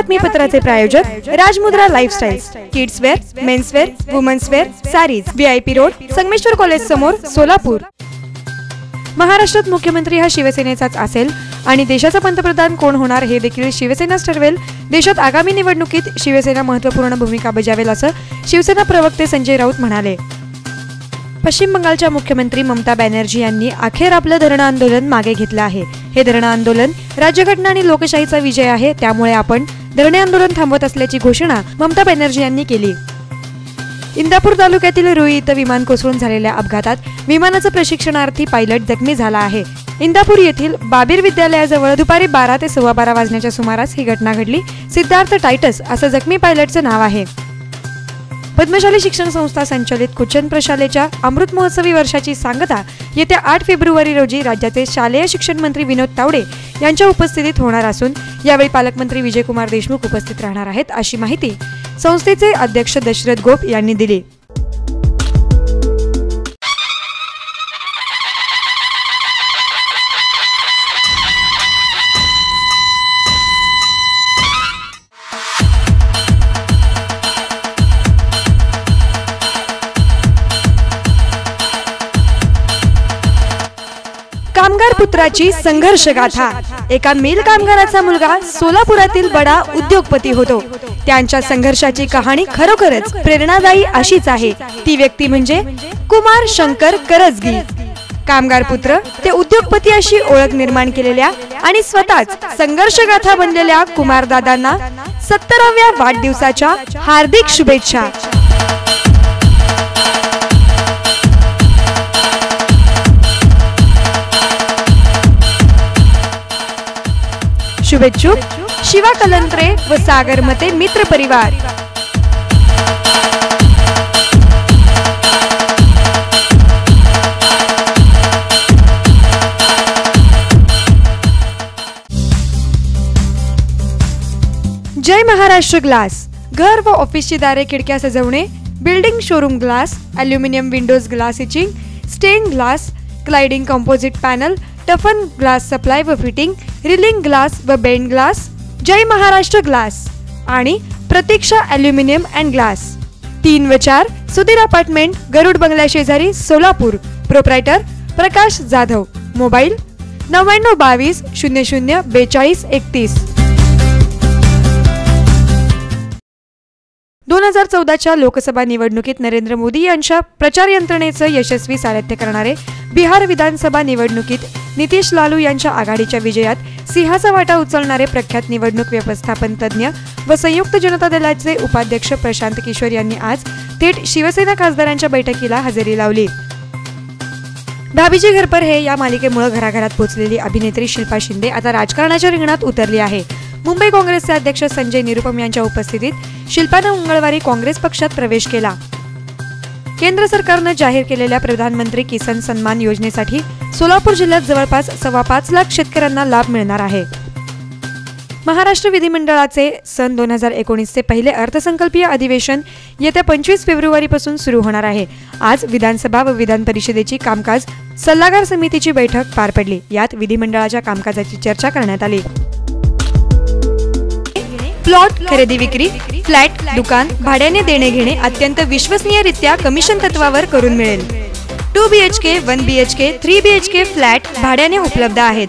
बातमीपत्राचे प्रायोजक Rajmudra lifestyle kids wear men's wear women's wear sarees VIP road Sangameshwar college समोर सोलापूर. महाराष्ट्रात मुख्यमंत्री हा शिवसेनेचाच असेल आणि देशाचा पंतप्रधान कोण होणार हे देखील शिवसेनाच ठरवेल. देशात आगामी निवडणुकीत शिवसेना महत्त्वपूर्ण भूमिका बजावेल असं शिवसेना प्रवक्ते संजय राऊत म्हणाले. पश्चिम बंगालच्या मुख्यमंत्री ममता बॅनर्जी यांनी अखेर आपलं धरणं आंदोलन मागे घेतलं आहे. हे धरणं आंदोलन राज्यघटना आणि लोकशाहीचा विजय आहे त्यामुळे आपण धरणे आंदोलन थांबवत असल्याची घोषणा ममता बॅनर्जी यांनी केली. इंदापूर तालुक्यातील रुई इथं विमान कोसळून झालेल्या अपघातात विमानाचा प्रशिक्षणार्थी पायलट जखमी झाला आहे. इंदापूर येथील बाबीर विद्यालयाजवळ दुपारी बारा ते सव्वा बारा वाजण्याच्या सुमारास ही घटना घडली. सिद्धार्थ टायटस असं जखमी पायलटचं नाव आहे. पद्मशाली शिक्षण संस्था संचलित कुचन प्रशालेच्या अमृत महोत्सवी वर्षाची सांगता येत्या आठ फेब्रुवारी रोजी राज्याचे शालेय शिक्षण मंत्री विनोद तावडे यांच्या उपस्थितीत होणार असून यावेळी पालकमंत्री विजयकुमार देशमुख उपस्थित राहणार आहेत अशी माहिती संस्थेचे अध्यक्ष दशरथ गोप यांनी दिली. कामगार पुत्राची संघर्ष गाथा एका मिल कामगाराचा मुलगा सोलापुरातील बडा उद्योगपती होतो. त्यांच्या संघर्षाची कहाणी खरोखरच प्रेरणादायी अशीच आहे. ती व्यक्ती म्हणजे कुमार शंकर करजगी. कामगार पुत्र ते उद्योगपती अशी ओळख निर्माण केलेल्या आणि स्वतःच संघर्ष गाथा बनलेल्या कुमार दादांना सत्तराव्या वाढदिवसाच्या हार्दिक शुभेच्छा. शुभेच्छुक शिवा कलंत्रे व सागर मते मित्र परिवार. जय महाराष्ट्र ग्लास घर व ऑफिसची दारे खिडक्या सजवणे building showroom glass aluminium windows glass etching stain glass cladding composite panel toughen glass supply व फिटिंग रिलिंग ग्लास व bend glass Jai Maharashtra glass आणि प्रतीक्षा अल्युमिनियम अँड ग्लास. तीन व चार सुधीर अपार्टमेंट गरुड बंगल्या शेजारी सोलापूर. प्रोप्रायटर प्रकाश जाधव. मोबाईल नव्याण्णव बावीस शून्य शून्य बेचाळीस एकतीस. दोन हजार चौदाच्या लोकसभा निवडणुकीत नरेंद्र मोदी यांच्या प्रचार यंत्रणेचं यशस्वी सारथ्य करणारे बिहार विधानसभा निवडणुकीत नितीश लालू यांच्या आघाडीच्या विजयात सिंहाचा वाटा उचलणारे प्रख्यात निवडणूक व्यवस्थापन तज्ज्ञ व संयुक्त जनता दलाचे उपाध्यक्ष प्रशांत किशोर यांनी आज थेट शिवसेना खासदारांच्या बैठकीला हजेरी लावली. भाभीजी घरपर हे या मालिकेमुळे घराघरात पोहोचलेली अभिनेत्री शिल्पा शिंदे आता राजकारणाच्या रिंगणात उतरली आहे. मुंबई काँग्रेसचे अध्यक्ष संजय निरुपम यांच्या उपस्थितीत शिल्पानं मंगळवारी काँग्रेस पक्षात प्रवेश केला. केंद्र सरकारनं जाहीर केलेल्या प्रधानमंत्री किसान सन्मान योजनेसाठी सोलापूर जिल्ह्यात जवळपास सव्वा पाच लाख शेतकऱ्यांना लाभ मिळणार आहे. महाराष्ट्र विधिमंडळाचे सन दोन हजार एकोणीसचे पहिले अर्थसंकल्पीय अधिवेशन येत्या पंचवीस फेब्रुवारीपासून सुरू होणार आहे. आज विधानसभा व विधान परिषदेची कामकाज सल्लागार समितीची बैठक पार पडली. यात विधिमंडळाच्या कामकाजाची चर्चा करण्यात आली. प्लॉट खरेदी विक्री फ्लॅट दुकान भाड्याने देणे घेणे अत्यंत विश्वसनीयरित्या कमिशन तत्वावर करून मिळेल. Two B H K one B H K three B H K flat भाड्याने उपलब्ध आहेत.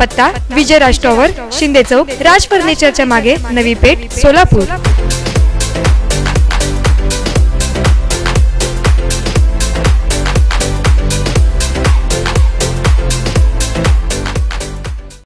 पत्ता विजय राज टॉवर शिंदे चौक राज फर्निचरच्या मागे नवी पेठ सोलापूर.